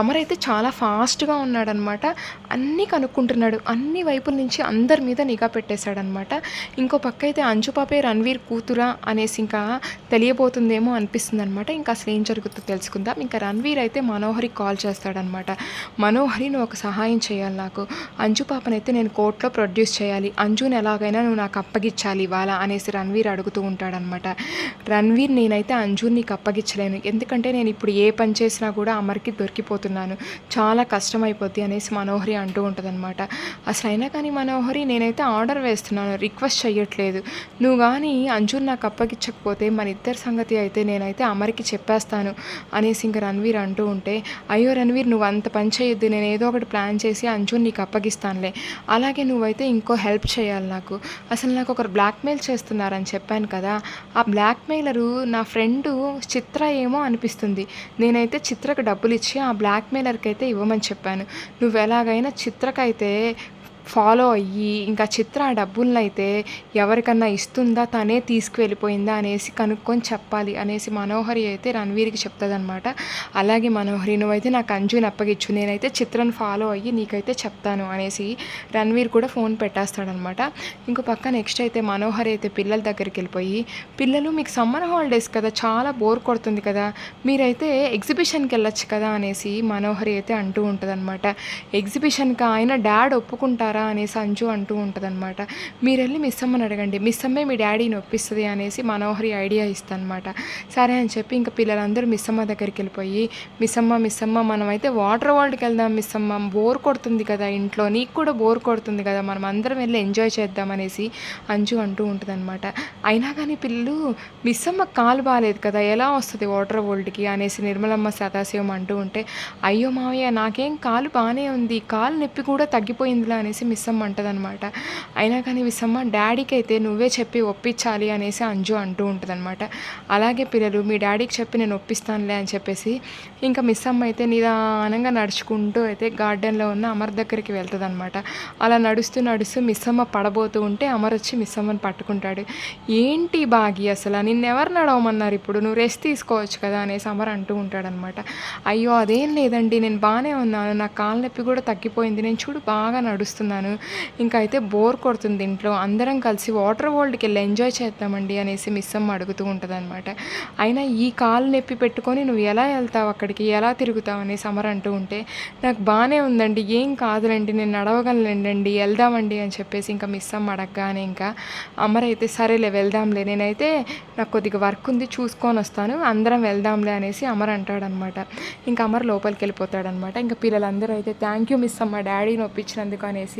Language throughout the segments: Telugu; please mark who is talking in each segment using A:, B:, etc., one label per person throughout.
A: అమర్ అయితే చాలా ఫాస్ట్గా ఉన్నాడనమాట. అన్నీ కనుక్కుంటున్నాడు. అన్ని వైపుల నుంచి అందరి మీద నిఘా పెట్టేశాడనమాట. ఇంకో పక్క అయితే అంజుపాపే రణవీర్ కూతురా అనేసి ఇంకా తెలియబోతుందేమో అనిపిస్తుంది అనమాట ఇంకా అసలు ఏం జరుగుతుందో తెలుసుకుందాం. ఇంకా రణవీర్ అయితే మనోహరికి కాల్ చేస్తాడనమాట. మనోహరి నువ్వు ఒక సహాయం చేయాలి నాకు. అంజు పాపనైతే నేను కోర్టులో ప్రొడ్యూస్ చేయాలి. అంజుని ఎలాగైనా నువ్వు నాకు అప్పగించాలి ఇవాళ అనేసి రణవీర్ అడుగుతూ ఉంటాడనమాట. రణవీర్ నేనైతే అంజుని నీకు అప్పగించలేను ఎందుకంటే నేను ఇప్పుడు ఏ పని చేసినా కూడా అమర్కి దొరికిపోతున్నాను చాలా కష్టం అయిపోద్ది అనేసి మనోహరి అంటూ ఉంటుందన్నమాట. అసలు అయినా కానీ మనోహరి నేనైతే ఆర్డర్ వేస్తున్నాను రిక్వెస్ట్ చెయ్యట్లేదు. నువ్వు కానీ అంజున్ నాకు అప్పగించకపోతే మన ఇద్దరి సంగతి అయితే నేనైతే అమరికి చెప్పేస్తాను అనేసి ఇంక రణవీర్ అంటూ ఉంటే అయ్యో రణవీర్ నువ్వు అంత పని చేయొద్దు నేను ఏదో ఒకటి ప్లాన్ చేసి అంజున్ నీకు అప్పగిస్తానులే. అలాగే నువ్వైతే ఇంకో హెల్ప్ చేయాలి నాకు. అసలు నాకు ఒకరు బ్లాక్మెయిల్ చేస్తున్నారని చెప్పాను కదా ఆ బ్లాక్మెయిలరు నా ఫ్రెండు చిత్ర ఏమో అనిపిస్తుంది. నేనైతే చిత్రకు డబ్బులు ఇచ్చి ఆ బ్లాక్మెయిలర్కి అయితే ఇవ్వమని చెప్పాను. నువ్వు ఎలాగైనా చిత్రకైతే ఫాలో అయ్యి ఇంకా చిత్ర ఆ డబ్బులను అయితే ఎవరికన్నా ఇస్తుందా తనే తీసుకువెళ్ళిపోయిందా అనేసి కనుక్కొని చెప్పాలి అనేసి మనోహరి అయితే రణవీర్కి చెప్తుందనమాట అలాగే మనోహరి నువ్వైతే నాకు అంజుని అప్పగించు నేనైతే చిత్రను ఫాలో అయ్యి నీకైతే చెప్తాను అనేసి రణవీర్ కూడా ఫోన్ పెట్టేస్తాడనమాట ఇంకో పక్క నెక్స్ట్ అయితే మనోహరి అయితే పిల్లల దగ్గరికి వెళ్ళిపోయి పిల్లలు మీకు సమ్మర్ హాలిడేస్ కదా చాలా బోర్ కొడుతుంది కదా మీరైతే ఎగ్జిబిషన్కి వెళ్ళొచ్చు కదా అనేసి మనోహరి అయితే అంటూ ఉంటుందన్నమాట. ఎగ్జిబిషన్కి ఆయన డాడ్ ఒప్పుకుంటారు అనేసి అంజు అంటూ ఉంటుందన్నమాట. మీరు వెళ్ళి మిస్ అమ్మని అడగండి. మిస్ అమ్మే మీ డాడీ నొప్పిస్తుంది అనేసి మనోహరి ఐడియా ఇస్తానమాట సరే అని చెప్పి ఇంకా పిల్లలందరూ మిస్ అమ్మ దగ్గరికి వెళ్ళిపోయి మిస్ అమ్మ మిస్ అమ్మ మనమైతే వాటర్ వరల్డ్కి వెళ్దాం మిస్ అమ్మ బోర్ కొడుతుంది కదా ఇంట్లో. నీకు కూడా బోర్ కొడుతుంది కదా. మనం అందరం వెళ్ళి ఎంజాయ్ చేద్దాం అనేసి అంజు అంటూ ఉంటుందన్నమాట. అయినా కానీ పిల్లలు మిస్ అమ్మ కాలు బాగాలేదు కదా. ఎలా వస్తుంది వాటర్ వరల్డ్కి? అనేసి నిర్మలమ్మ సదాశివం అంటూ ఉంటే అయ్యో మావయ్య నాకేం కాలు బాగానే ఉంది. కాలు నొప్పి కూడా తగ్గిపోయిందిలా అనేసి మిస్ అంటుంది అంటదనమాట. అయినా కానీ మిస్ డాడీకి అయితే నువ్వే చెప్పి ఒప్పించాలి అనేసి అంజు అంటూ ఉంటుందన్నమాట అలాగే పిల్లలు మీ డాడీకి చెప్పి నేను ఒప్పిస్తానులే అని చెప్పేసి ఇంకా మిస్ అమ్మ అయితే నిదానంగా నడుచుకుంటూ అయితే గార్డెన్లో ఉన్న అమర్ దగ్గరికి వెళ్తుందన్నమాట అలా నడుస్తూ నడుస్తూ మిస్సమ్మ పడబోతూ ఉంటే అమర్ వచ్చి మిస్సమ్మని పట్టుకుంటాడు. ఏంటి బాగి అసలు? నిన్నెవరు నడవమన్నారు ఇప్పుడు? నువ్వు రెస్ట్ తీసుకోవచ్చు కదా అనేసి అమర్ అంటూ ఉంటాడనమాట. అయ్యో అదేం లేదండి. నేను బాగానే ఉన్నాను. నా కాళ్ళ నొప్పి కూడా తగ్గిపోయింది. నేను చూడు బాగా నడుస్తున్నాను. ఇంకా అయితే బోర్ కొడుతుంది ఇంట్లో. అందరం కలిసి వాటర్ వరల్డ్కి వెళ్ళి ఎంజాయ్ చేద్దామండి అనేసి మిస్ అమ్మ అడుగుతూ ఉంటుందన్నమాట. అయినా ఈ కాలు నొప్పి పెట్టుకొని నువ్వు ఎలా వెళ్తావు అక్కడికి? ఎలా తిరుగుతావు? అనేసి అమర్ అంటూ ఉంటే నాకు బాగానే ఉందండి. ఏం కాదులేండి. నేను నడవగలనండి. వెళ్దామండి అని చెప్పేసి ఇంకా మిస్ అమ్మ అడగగానే ఇంకా అమర్ అయితే సరేలే వెళ్దాంలే. నేనైతే నాకు కొద్దిగా వర్క్ ఉంది. చూసుకొని వస్తాను. అందరం వెళ్దాంలే అనేసి అమర్ అంటాడనమాట ఇంకా అమర్ లోపలికి వెళ్ళిపోతాడనమాట ఇంకా పిల్లలందరూ అయితే థ్యాంక్ యూ మిస్ అమ్మ. డాడీని ఒప్పించినందుకు అనేసి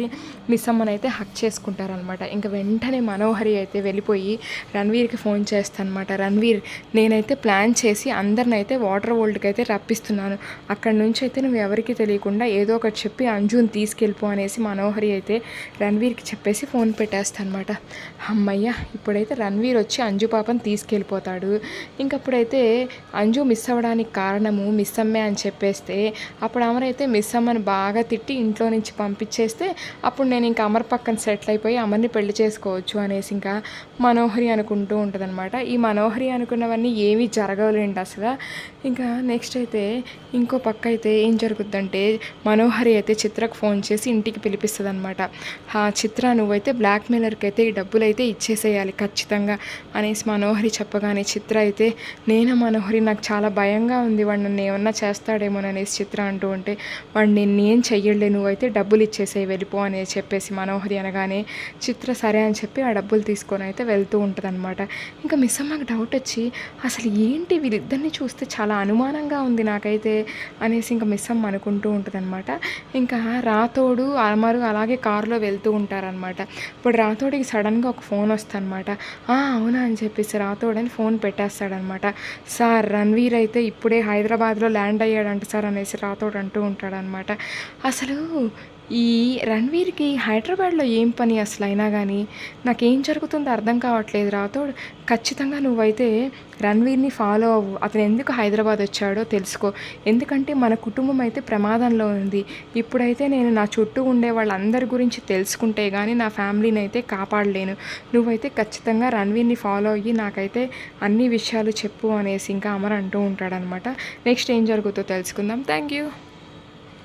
A: మిస్ అమ్మని అయితే హక్ చేసుకుంటారనమాట ఇంకా వెంటనే మనోహరి అయితే వెళ్ళిపోయి రణ్వీర్కి ఫోన్ చేస్తానమాట. రణవీర్ నేనైతే ప్లాన్ చేసి అందరినైతే వాటర్ వరల్డ్కి అయితే రప్పిస్తున్నాను. అక్కడ నుంచి అయితే నువ్వు ఎవరికి తెలియకుండా ఏదో ఒకటి చెప్పి అంజుని తీసుకెళ్ళిపో అనేసి మనోహరి అయితే రణవీర్కి చెప్పేసి ఫోన్ పెట్టేస్తానమాట. అమ్మయ్య ఇప్పుడైతే రణవీర్ వచ్చి అంజు పాపని తీసుకెళ్ళిపోతాడు. ఇంకప్పుడైతే అంజు మిస్ అవ్వడానికి కారణము మిస్ అమ్మే అని చెప్పేస్తే అప్పుడు అమరైతే మిస్ అమ్మని బాగా తిట్టి ఇంట్లో నుంచి పంపించేస్తే అప్పుడు నేను ఇంకా అమర్ పక్కన సెటిల్ అయిపోయి అమర్ని పెళ్ళి చేసుకోవచ్చు అనేసి ఇంకా మనోహరి అనుకుంటూ ఉంటుందన్నమాట. ఈ మనోహరి అనుకున్నవన్నీ ఏమీ జరగలేండి అసలు. ఇంకా నెక్స్ట్ అయితే ఇంకో పక్క అయితే ఏం జరుగుద్దంటే మనోహరి అయితే చిత్రకు ఫోన్ చేసి ఇంటికి పిలిపిస్తుంది అనమాట ఆ చిత్ర నువ్వైతే బ్లాక్మెయిలర్కి అయితే ఈ డబ్బులు అయితే ఇచ్చేసేయాలి ఖచ్చితంగా అనేసి మనోహరి చెప్పగానే చిత్ర అయితే నేను మనోహరి? నాకు చాలా భయంగా ఉంది. వాడు నన్ను ఏమన్నా చేస్తాడేమోననేసి చిత్ర అంటూ ఉంటే వాడు నేను ఏం చెయ్యలే నువ్వైతే డబ్బులు ఇచ్చేసేయి వెళ్ళిపో. అని చెప్పేసి మనోహరి అనగానే చిత్ర సరే అని చెప్పి ఆ డబ్బులు తీసుకొని అయితే వెళ్తూ ఉంటుంది అనమాట ఇంకా మిస్ అమ్మకి డౌట్ వచ్చి అసలు ఏంటి వీరిద్దరిని చూస్తే చాలా అనుమానంగా ఉంది నాకైతే? అనేసి ఇంకా మిస్ అమ్మ అనుకుంటూ ఉంటుంది అనమాట ఇంకా రాతోడు అమరు అలాగే కారులో వెళ్తూ ఉంటారనమాట ఇప్పుడు రాతోడికి సడన్గా ఒక ఫోన్ వస్తుందన్నమాట. అవునా? అని చెప్పేసి రాతోడని ఫోన్ పెట్టేస్తాడనమాట సార్ రణవీర్ అయితే ఇప్పుడే హైదరాబాద్లో ల్యాండ్ అయ్యాడంట సార్ అనేసి రాతోడు అంటూ ఉంటాడనమాట అసలు ఈ రణవీర్కి హైదరాబాద్లో ఏం పని అసలు అయినా కానీ నాకేం జరుగుతుందో అర్థం కావట్లేదు రాతోడు ఖచ్చితంగా నువ్వైతే రణవీర్ని ఫాలో అవ్వు. అతను ఎందుకు హైదరాబాద్ వచ్చాడో తెలుసుకో. ఎందుకంటే మన కుటుంబం అయితే ప్రమాదంలో ఉంది. ఇప్పుడైతే నేను నా చుట్టూ ఉండే వాళ్ళందరి గురించి తెలుసుకుంటే కానీ నా ఫ్యామిలీని అయితే కాపాడలేను. నువ్వైతే ఖచ్చితంగా రణవీర్ని ఫాలో అయ్యి నాకైతే అన్ని విషయాలు చెప్పు అనేసి ఇంకా అమర్ అంటూ ఉంటాడనమాట. నెక్స్ట్ ఏం జరుగుతుందో తెలుసుకుందాం. Thank you